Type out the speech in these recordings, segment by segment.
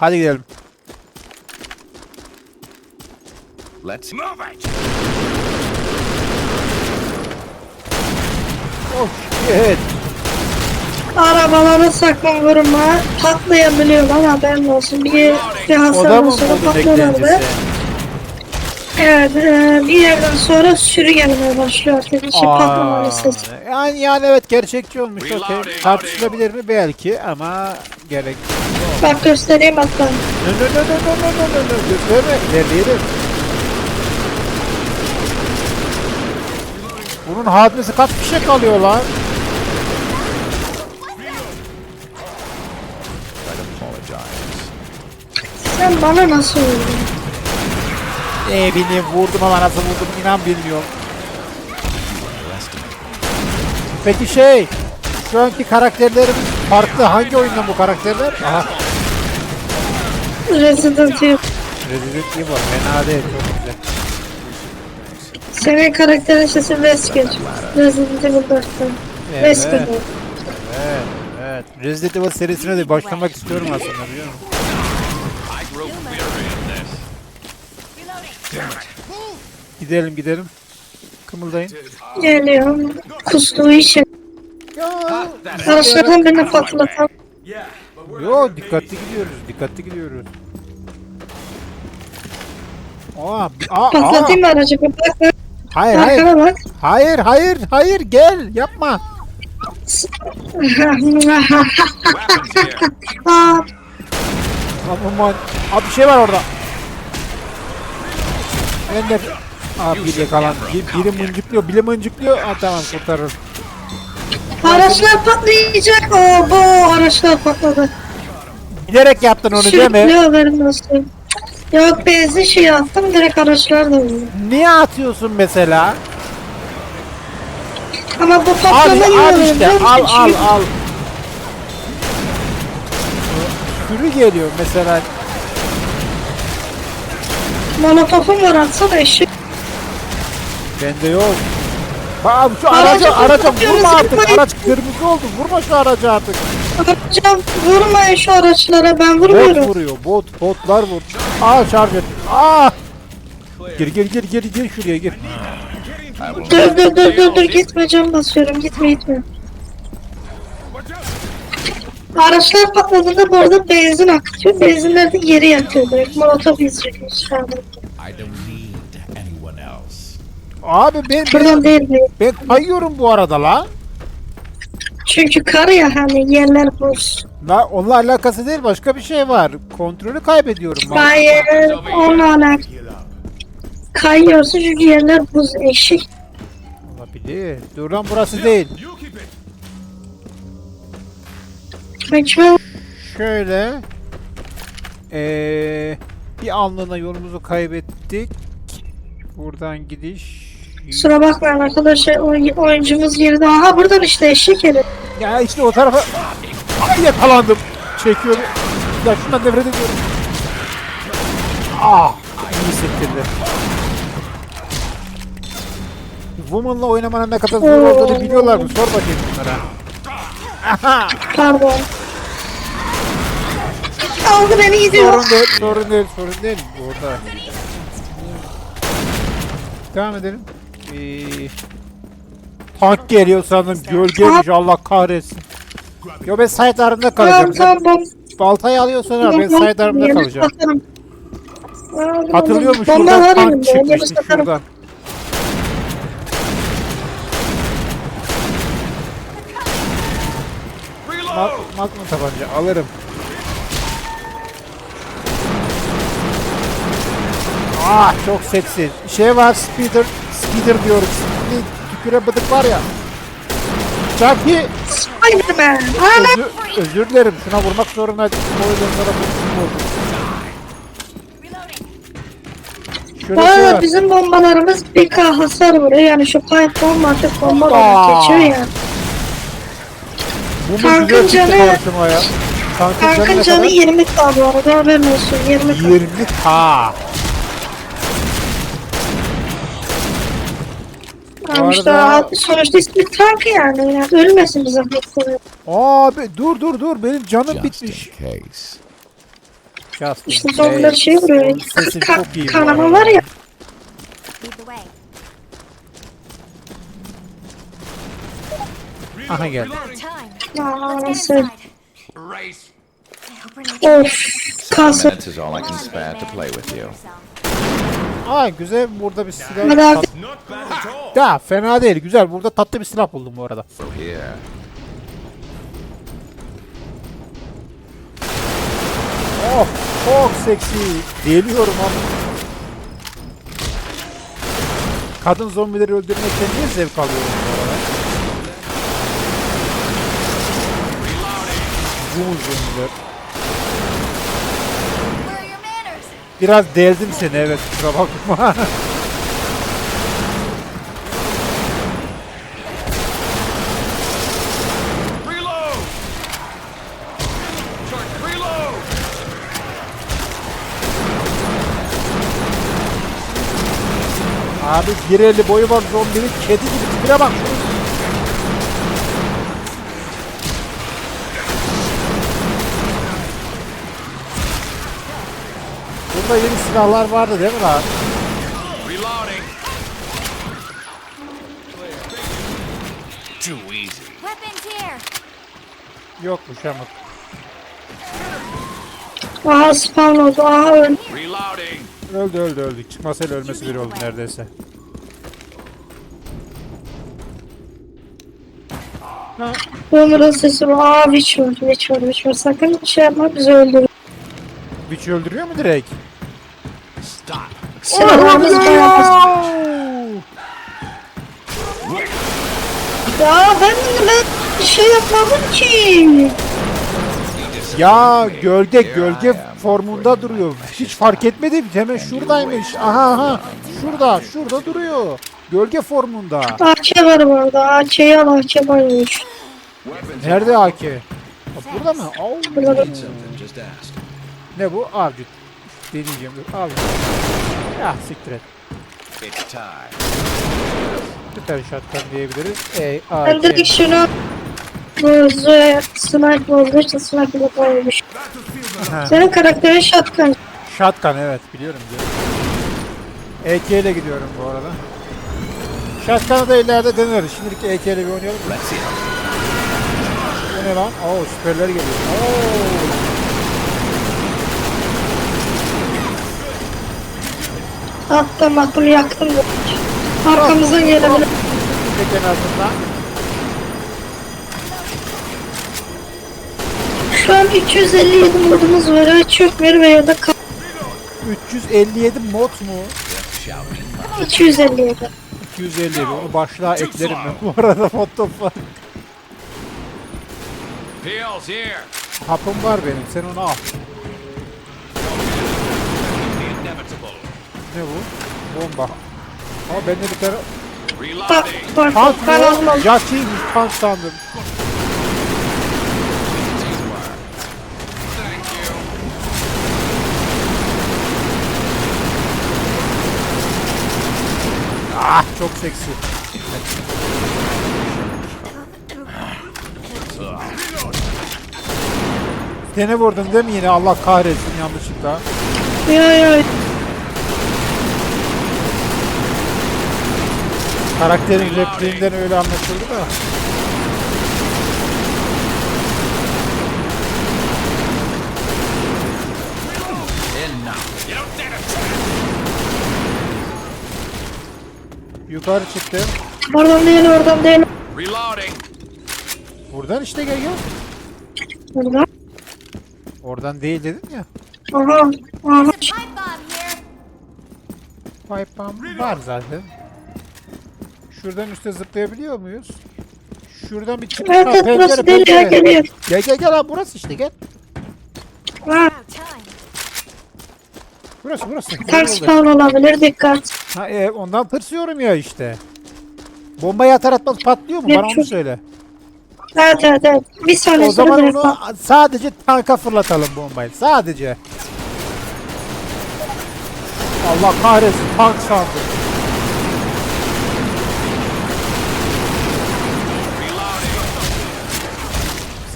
Hadi gidelim. Let's move it. Oh shit. Arabaları sakın vurma. Patlayabiliyorlar haberin olsun. Bir, bir hasardan sonra beklentisi? Evet e, bir yerden sonra sürü gelmeye başlıyor artık. Patlama Aa, listesi. yani yani evet gerçekçi olmuş. Reloading. Tartışılabilir mi belki ama gerek. Bak göstereyim hatta. No no no no no no no no no gösterme ilerleyelim. Bunun hadmesi kaç fişek kalıyor lan? Sen bana nasıl vurdun? Ne bileyim vurdum ama nasıl vurdum inan bilmiyorum. Peki şey, şu anki karakterlerim farklı. Hangi oyundan bu karakterler? Aha, Resident Evil. Resident Evil fena değil, çok güzel. Senin karakterin sesi Wesker. Resident Evil 4'ten. Evet, evet, evet. Resident Evil serisine de başlamak istiyorum aslında biliyor musun? Gidelim gidelim. Kımıldayın. Geliyorum. Kustuğu için. Araçlardan birini patlatan. Yo dikkatli gidiyoruz, dikkatli gidiyoruz. Aa, aa. Patlatayım mı aracı? Bak. Hayır hayır. Arkana bak. Hayır hayır hayır gel yapma. Aman abi bir şey var orada. Ben de Aa bir yakalan. Bir, biri mıncıklıyor, biri mıncıklıyor. Aa tamam kurtarır. Araçlar patlayacak. Oo, bu araçlar patladı. Bilerek yaptın onu değil mi? Sürüklüyor olsun. Yok benzin şey attım direkt araçlar da vurdu. Niye atıyorsun mesela? Ama bu Al, iyi al işte al al al. Sürü geliyor mesela. Molotofum var atsana eşek. Bende yok. Bak şu Araca araca araca kapatıyoruz, vurma artık. Araç kırmızı oldu. Vurma şu araca artık. Hocam vurmayın şu araçlara ben Bot vurmuyorum. vuruyor. Bot botlar vur. Aa şarj et. Aa! Gir gir gir gir gir şuraya gir. Dur dur dur dur dur gitme cam basıyorum gitme gitme. Araçlar patladığında bu arada benzin akıtıyor. Benzinler de geri yakıyor direkt. Molotof izliyor şu anda. Abi ben ben, Buradan değil mi? ben kayıyorum bu arada la. Çünkü kar ya hani yerler buz. La onunla alakası değil başka bir şey var. Kontrolü kaybediyorum. ben. Hayır onunla alakalı. Kayıyorsun çünkü yerler buz eşik. Olabilir. Dur lan burası değil. Ben kime Şöyle. Ee, bir anlığına yolumuzu kaybettik. Buradan gidiş. Kusura bakmayın arkadaşlar oy- oyuncumuz geride. Aha buradan işte eşek herif. Ya işte o tarafa Ay, yakalandım. Çekiyorum. Ya şundan nefret ediyorum. Ah, iyi hissettirdi. Woman'la oynamanın ne kadar zor olduğunu biliyorlar mı? Sor bakayım bunlara. Aha, Pardon. Aldı beni gidiyor. sorun değil, sorun değil, sorun değil. Orada. Devam edelim. Ee, tank geliyor sandım. Gölgeymiş Allah kahretsin. Yo ben sidearm'da kalacağım. Tamam baltayı alıyorsun ha ben sidearm'da kalacağım. Hatırlıyor musun şuradan tank çıkmıştı şuradan. Mag Magnum tabanca alırım. Ah çok seksi. Şey var speeder, speeder diyoruz. Bir tüküre bıdık var ya. Chucky Spiderman. Özür, özür dilerim şuna vurmak zorundaydım. O yüzden sana vurdum. Şöyle Bu şey arada var. bizim bombalarımız 1K hasar vuruyor. Yani şu pipe bomba artık bomba geçiyor ya. Bu Tankın canı-. Tankın, canı ne canı kadar? 20K bu arada haberin olsun. 20K. 20k. Tamam işte sonuçta istek Frank yani. yani. Ölmesin bize zahmet Abi dur dur dur benim canım Just bitmiş. Just işte sonunda şey vuruyor. Ka kanama var ya. Aha geldi. Aa, nasıl? Of. Kanser. Aa güzel burada bir silah. Tat- Ya fena değil güzel burada tatlı bir silah buldum bu arada. Here. Oh çok seksi. Deliyorum ama. Kadın zombileri öldürmekten niye zevk alıyorum bu arada? Zoom zombiler. Biraz deldim seni evet kusura bakma. Reload! Charge, reload! Abi 1.50 boyu var zombinin kedi gibi tipine bak. Burada yeni silahlar vardı değil mi lan? Reloading! Too easy. Weapons here. Yokmuş ama. Aha spawn oldu. Aha öldü. Reloading! Öldü öldü öldü. Çıkmasayla ölmesi bir oldu neredeyse. Ömrün sesi var. Aa Witch var. Witch var. Witch var. Sakın şey yapma bizi öldürür. Witch öldürüyor mu direkt? Stop! Silahlarımız bayağı. Ya ben ben bir şey yapmadım ki. Ya gölge gölge formunda duruyor. Hiç fark etmedim. Hemen şuradaymış. Aha aha. Şurada şurada duruyor. Gölge formunda. AK var bu arada. AK'yi al AK varmış. Nerede AK? Bak Burada mı? Burada. Ne bu? Avcı. Deneyeceğim. Avcı. Ya siktir et. Süper shotgun diyebiliriz. Ey Ben de AK. şunu Zoe sniper olduğu için sniper'la koymuş. Senin karakterin shotgun. Shotgun evet biliyorum diyorum. AK ile gidiyorum bu arada. Shotgun'ı da ileride deneriz. Şimdilik AK ile bir oynayalım. Bu ne lan? Oo süperler geliyor. Oo. Attım attım yaktım. Arkamızdan gelebilir. En azından. Şu an 257 modumuz var ve çökmeli veya da kal- 357 mod mu? 257. 257 onu başlığa eklerim ben bu arada what the fuck. Hapım var benim sen onu al. Ne bu? Bomba. Ama bende bir tane Bak bak mı? almam. Yakiymiş tank sandım. Ah çok seksi. Seni vurdum değil mi yine Allah kahretsin yanlışlıkla. Ya ya. Karakterin repliğinden öyle anlaşıldı da. Yukarı çıktı. Oradan değil oradan değil. Reloading. Buradan işte gel gel. Oradan. Oradan değil dedim ya. Aha. Aha. Pipe bomb here. Pipe bomb var zaten. Şuradan üstte zıplayabiliyor muyuz? Şuradan bir Evet evet Pencere burası pencere. geliyor. Gel gel gel abi burası işte gel. Ha. Burası burası. Oldu. spawn olabilir dikkat. Ha, e, ondan tırsıyorum ya işte. Bombayı atar atmaz patlıyor mu? Ne Bana onu söyle. Evet evet evet. Bir saniye O zaman onu bak. sadece tanka fırlatalım bombayı. Sadece. Allah kahretsin tank sandım.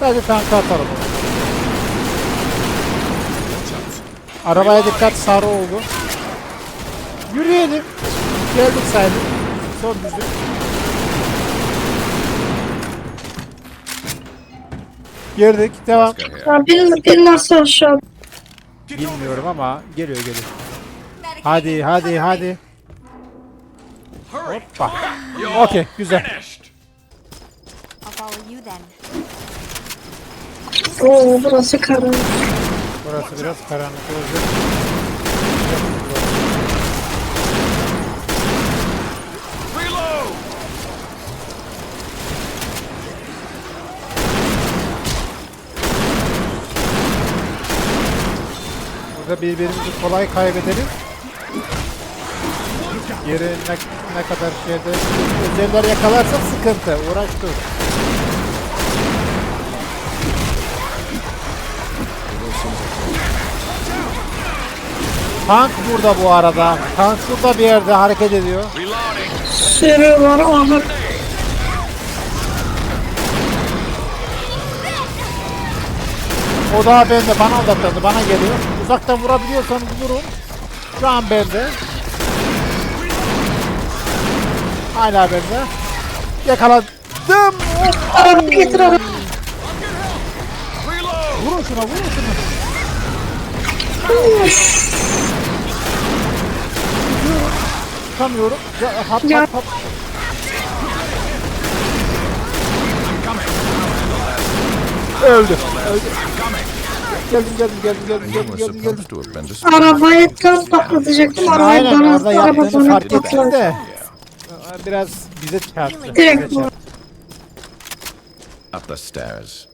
Sadece tanka atalım. onu. Arabaya dikkat sarı oldu. Yürüyelim. Geldik sayılır. Son düzlük. Girdik. Devam. Ya bir, bir nasıl aşağı? Bilmiyorum ama geliyor geliyor. Hadi hadi hadi. You're Okey güzel. Oo burası karanlık. Burası biraz karanlık olacak. Burada birbirimizi kolay kaybedelim. Yeri ne, ne kadar şeyde özeller yakalarsa sıkıntı. Uğraş dur. Tank burada bu arada. Tank şurada bir yerde hareket ediyor. Sürü var. Aha. O daha bende. Bana odaklandı. Bana geliyor. Uzaktan vurabiliyorsanız vurun. Şu an bende. Hala bende. Yakaladım. Getir araba. Reload. Vurun şuna vurun şuna. Tutamıyorum. Ya, hap Ya. hap hap. Öldü. Öldü. Geldim geldim geldim geldim geldim geldim geldim. Arabayı tam patlatacaktım. Arabayı bana. Araba ettim patladı. de. Biraz bize çarptı. Direkt bu. Up the stairs.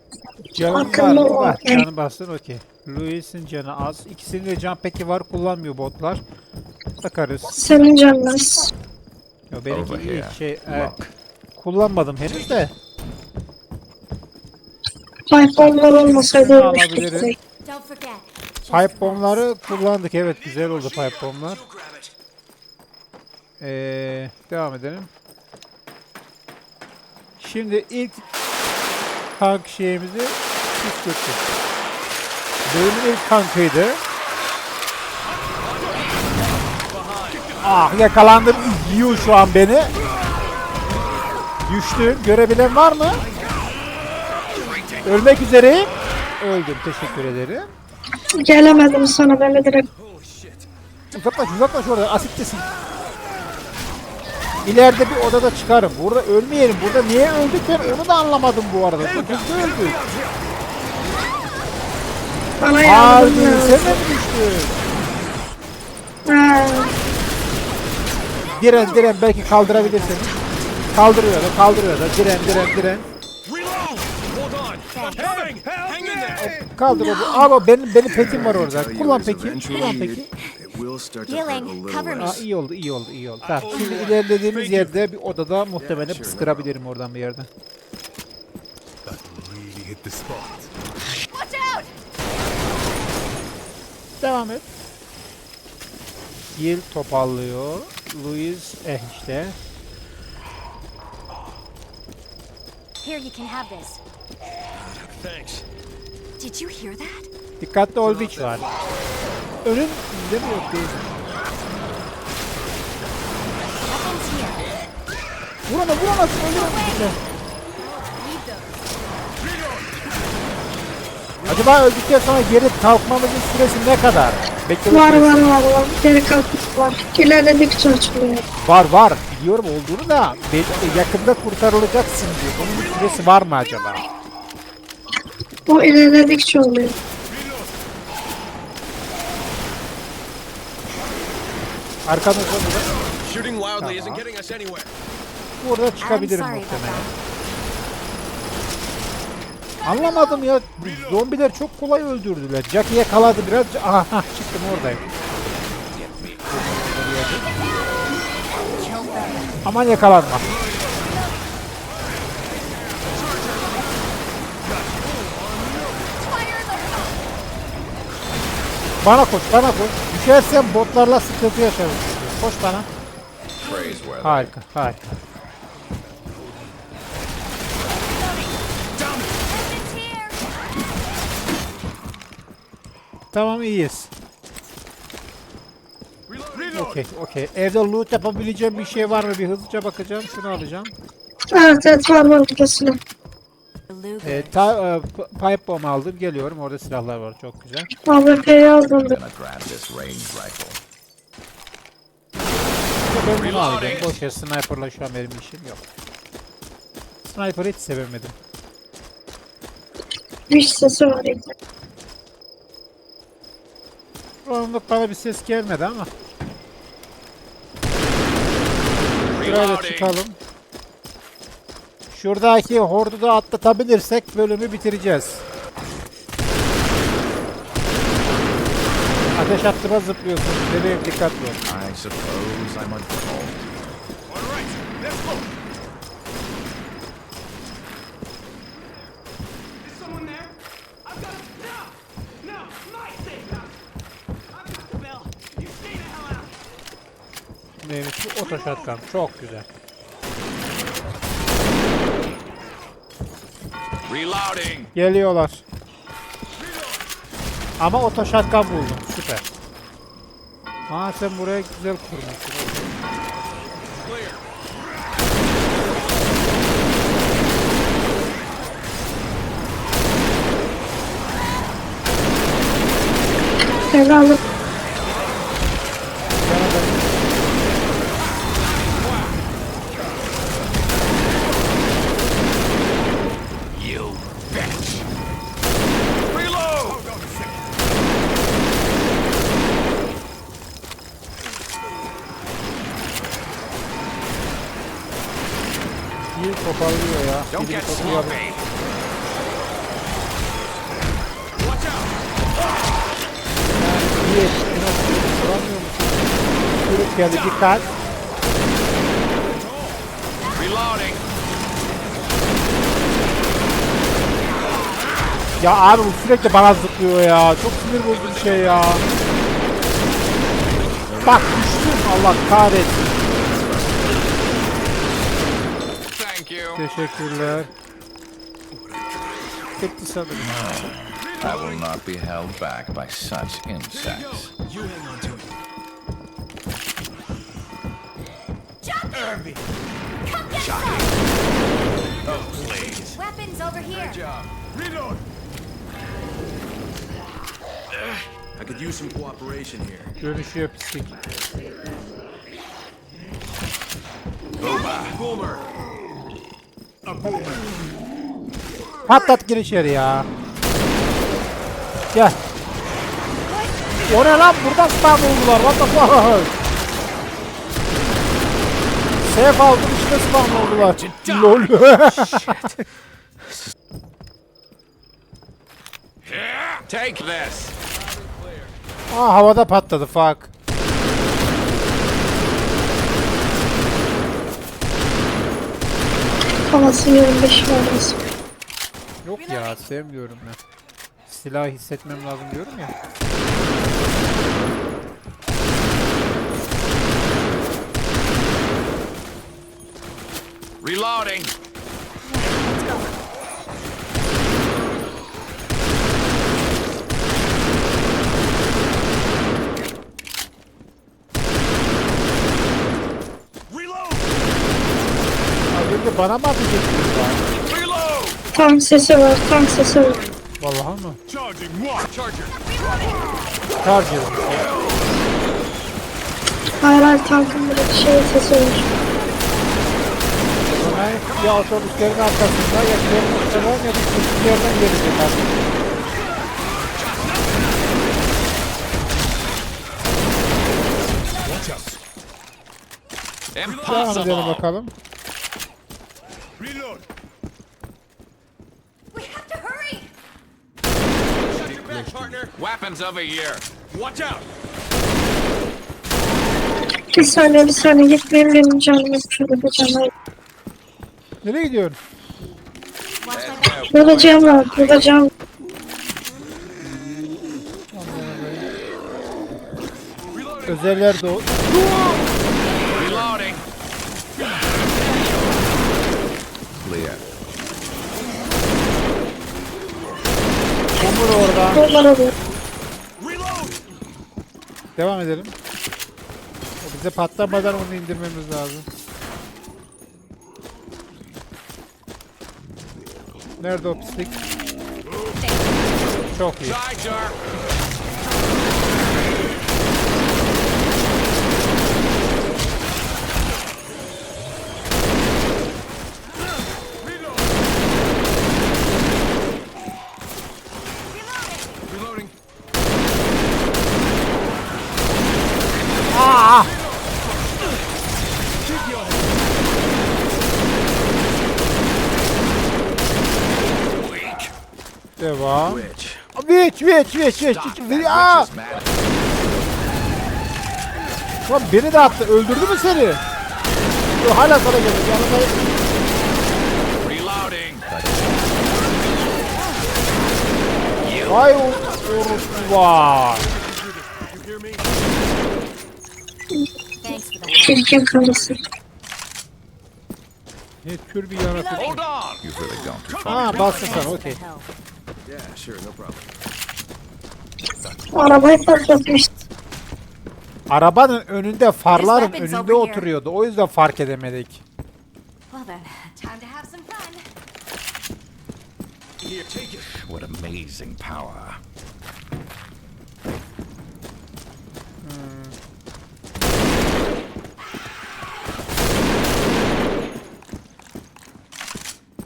Canım var. Canı bastın okey. Louis'in canı az. İkisinin de can peki var kullanmıyor botlar. Bakarız. Senin canın az. Yo, benimki Over iyi. here. Şey, e, kullanmadım henüz de. Pipeonlar olmasaydı Alabilirim. ölmüştük. Don't forget. just Pipe bombları kullandık. Evet güzel oldu pipe bomblar. Ee, devam edelim. Şimdi ilk tank şeyimizi götürdük. Bölümün ilk tankıydı. Ah yakalandım. Yiyor şu an beni. Düştüm. Görebilen var mı? Ölmek üzereyim. Öldüm. Teşekkür ederim. Gelemedim sana ben de direkt. Uzaklaş uzaklaş orada asittesin. İleride bir odada çıkarım. Burada ölmeyelim. Burada niye öldük ben onu da anlamadım bu arada. Çok hızlı öldük. Bana Harbi yardım sen lazım. de mi düştün? Ha, Diren diren belki kaldırabilirsiniz. Kaldırıyor da kaldırıyor da diren diren diren. Kaldır o. Ama benim benim pekim var orada. Kullan peki. Kullan peki. Aa, iyi oldu iyi oldu iyi oldu. Tamam. Şimdi ilerlediğimiz yerde bir odada muhtemelen pıskırabilirim oradan bir yerden. Devam et. Gil topallıyor. Louis eh işte. Here, you can have this. Thanks. Did you hear that? Dikkatli ol biç var. Önün değil mi yok değil. Vur ona vur ona them. Acaba öldükten sonra geri kalkmamızın süresi ne kadar? Bekleme var var var var. Geri kalkıp var. İlerledikçe açılıyor. Var var. Biliyorum olduğunu da yakında kurtarılacaksın diyor. Bunun bir süresi var mı acaba? O ilerledikçe oluyor. Arkamızda burada. Shooting wildly isn't getting us anywhere. Burada çıkabilirim I'm sorry about muhtemelen. Anlamadım ya. Zombiler çok kolay öldürdüler. Jack'i yakaladı biraz. Aha çıktım oradayım. Aman yakalanma. Bana koş, bana koş. Düşersen botlarla sıkıntı yaşarız. Koş bana. Harika, harika. Tamam iyiyiz. Okey okey. Evde loot yapabileceğim bir şey var mı? Bir hızlıca bakacağım. Şunu alacağım. Evet evet var var silah. Luger. Ee, ta, e, pipe bomb aldım. Geliyorum. Orada silahlar var. Çok güzel. AWP'yi aldım. Ben bunu alacağım. Boş ver. Sniper'la şu an benim işim yok. Sniper'ı hiç sevemedim. Bir sesi var. Anlık bana bir ses gelmedi ama. Şuraya da çıkalım. Şuradaki hordu da atlatabilirsek bölümü bitireceğiz. Ateş attığıma zıplıyorsun. Bebeğim dikkatli ol. I suppose I'm a Neymiş bu otoşatkan. Çok güzel. Reloading. Geliyorlar. Ama otoşatkan buldum. Süper. Aa sen buraya güzel kurmuşsun. Evladım. Toparlıyor ya. Don't Biri get sloppy. Watch out. İyi. Biraz vuramıyor musun? Sürüp geldi dikkat. Reloading. Ya abi bu sürekli bana zıplıyor ya. Çok sinir bozucu bir şey ya. Bak düştüm Allah kahretsin. Teşekkürler. Tekli sanırım. I will not be held back by such insects. You hang on to it. Come get some! Oh, please. Weapons over here. Good Reload. I could use some cooperation here. Dönüşüyor pislik. Boomer. A boomer. Patlat gir içeri ya. Gel. O ne lan? Buradan spam oldular. What the fuck? Safe aldım işte spam oldular. Lol. Take this. Aa havada patladı fuck. Havası 25 var. resmen. Yok ya sevmiyorum ben. Silah hissetmem lazım diyorum ya. Reloading. Reload. Az önce bana mı ettiniz lan? Tank sesi var. Tank sesi var. Vallahi mı? Charger. Hayır hayır tankın böyle bir şey sesi var. Hemen ya otobüslerin arkasında ya trenin uçalar ya da küçük yerden gelecek artık. Devam edelim Impossible. bakalım. Partner. Weapons over here. Watch out. Bir saniye bir saniye gitmeyin benim canım yok şurada bir canım. Nereye gidiyorsun? Burada cam var. Burada cam. Özeller. Reloading. Devam edelim. Bize patlamadan onu indirmemiz lazım. Nerede o pislik? Çok iyi. Devam. Witch. Witch, witch, witch, witch. Aa! Lan beni de attı. Öldürdü mü seni? Yo, hala sana. Yanında... Reloading. Vay o orospu var. Çirkin karısı. Ne tür bir yaratık. Ha bastın sen okey. The help. Yeah, sure, no problem. Arabayı patlatmış. Arabanın önünde farların önünde oturuyordu. O yüzden fark edemedik. Well then, time to have some fun. Here, take it. What amazing power.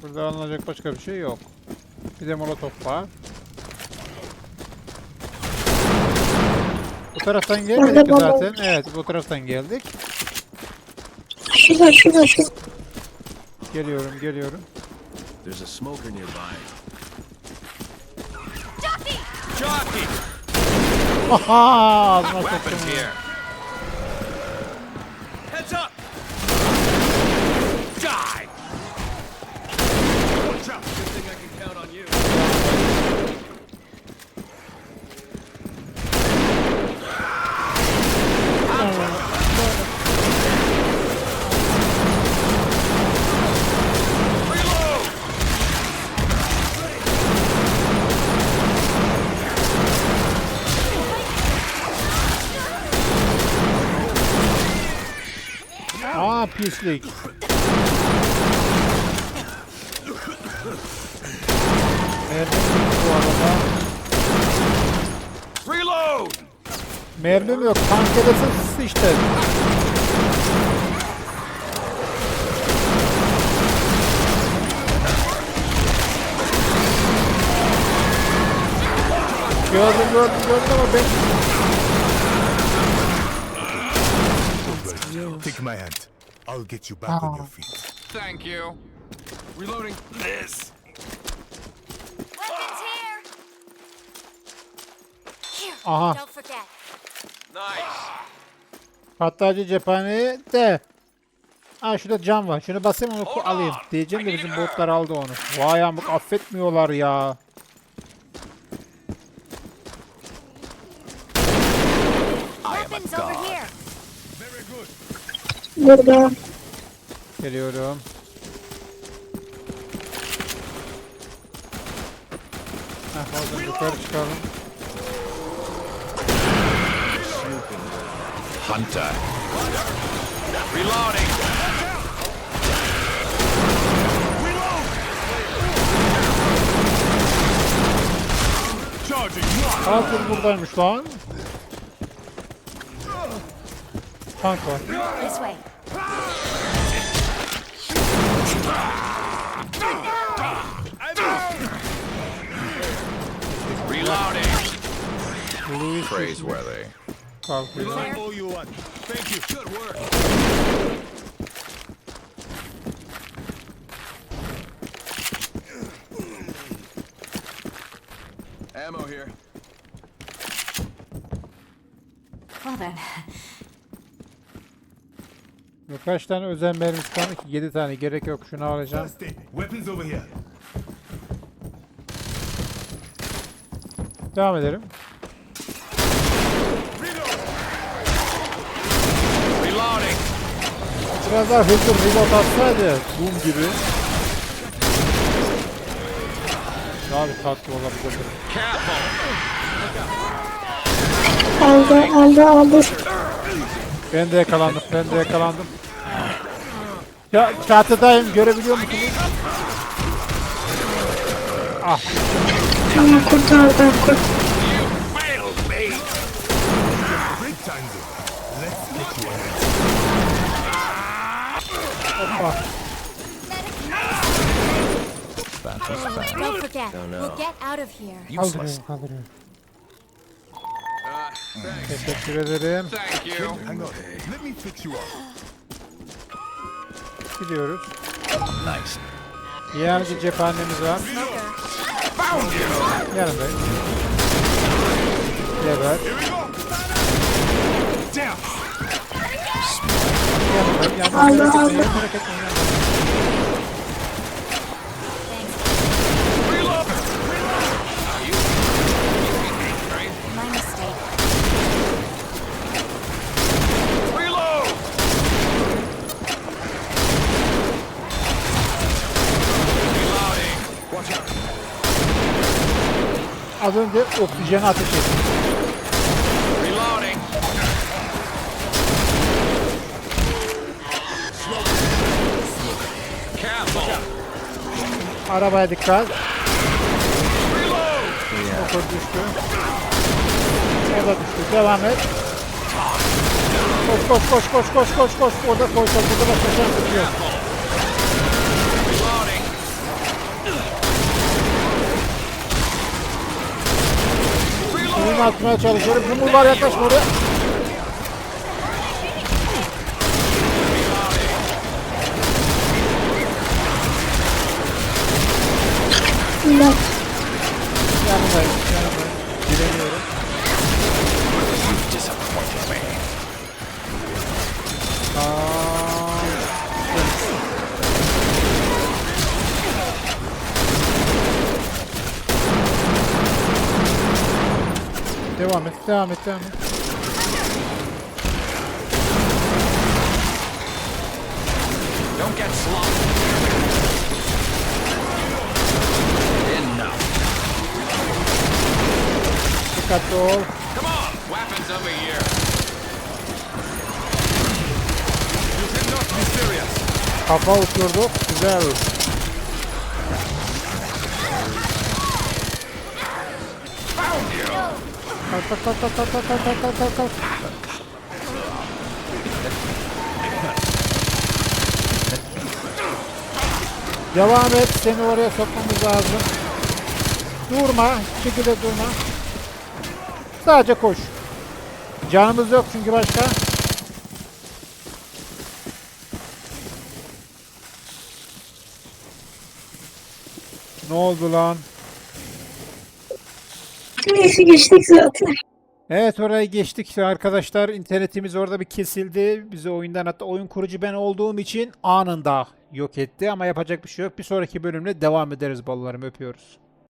Burada alınacak başka bir şey yok. Bir de molotof var. Bu taraftan gelmedik ki zaten. Evet bu taraftan geldik. Şurada şurada şurada. Geliyorum geliyorum. There's a smoker nearby. Jockey! Jockey! Haha ağzıma Weapons soktum. here. Heads up! Die! Watch out! Good thing I can count on you. Reload! Aa pislik. Mermim bitti bu arada. Reload! Mermim yok. Tank edesi işte. Gördüm gördüm gördüm ama ben Take my hand. I'll get you back on your feet. Thank you. Reloading this. Weapons here! Here, Aha. don't forget. Nice. Patlayıcı cephane de. Aa şurada cam var. Şunu basayım onu alayım. Diyeceğim de bizim botlar aldı onu. Vay amık affetmiyorlar ya. Weapons over here. Burada. Geliyorum. Heh, oradan yukarı çıkalım. Hunter. Reloading. Hazır buradaymış lan. Tank var. This way. Reloading. Louis Praiseworthy. kalkıyor. I owe you one. Thank you. Good work. Kaç tane özel mermisi kaldı ki? 7 tane gerek yok. Şunu alacağım. Devam edelim. Biraz daha hızlı reload atsaydı. Boom gibi. Daha bir tatlı. Careful. Aldı aldı aldı. Ben de yakalandım. Ben de yakalandım. Ya çatıdayım. Görebiliyor musunuz? Ah Tamam kurtardım. Kurt hoppa. Don't forget, we'll get out of here. Kaldırıyorum kaldırıyorum. Teşekkür ederim. Thank you. Hang on. Let me fix you up. Gidiyoruz. Nice. Yanıcı cephanemiz var. Yanındayım. Geber. Down. Yanındayım. Yanındayım. Etmeyin, Allah. merak etmeyin, yanındayım. My mistake. Az önce oksijeni ateş ettim. Reloading. Careful. Arabaya dikkat. Motor düştü. O da düştü. Devam et. Koş koş koş koş koş koş koş. Orada koş. Burada başka şans yok. Reloading. Suyunu atmaya çalışıyorum. Yumurlar yaklaşma. Bak. Yanındayım. Yanındayım. Direniyorum. Disappointed me. Aa, Devam et, devam et, devam et. Don't get sloppy. Enough. Dikkatli ol. Come on. Weapons over here. You cannot be serious. Kafa uçurduk. Güzel. Kalk kalk kalk kalk kalk kalk kalk kalk kalk kalk. Devam et. Seni oraya sokmamız lazım. Durma. Şekilde durma. Sadece koş. Canımız yok çünkü başka. Ne oldu lan? Neyse geçtik zaten. Evet oraya geçtik arkadaşlar. İnternetimiz orada bir kesildi. Bizi oyundan hatta oyun kurucu ben olduğum için anında yok etti. Ama yapacak bir şey yok. Bir sonraki bölümde devam ederiz ballarım öpüyoruz.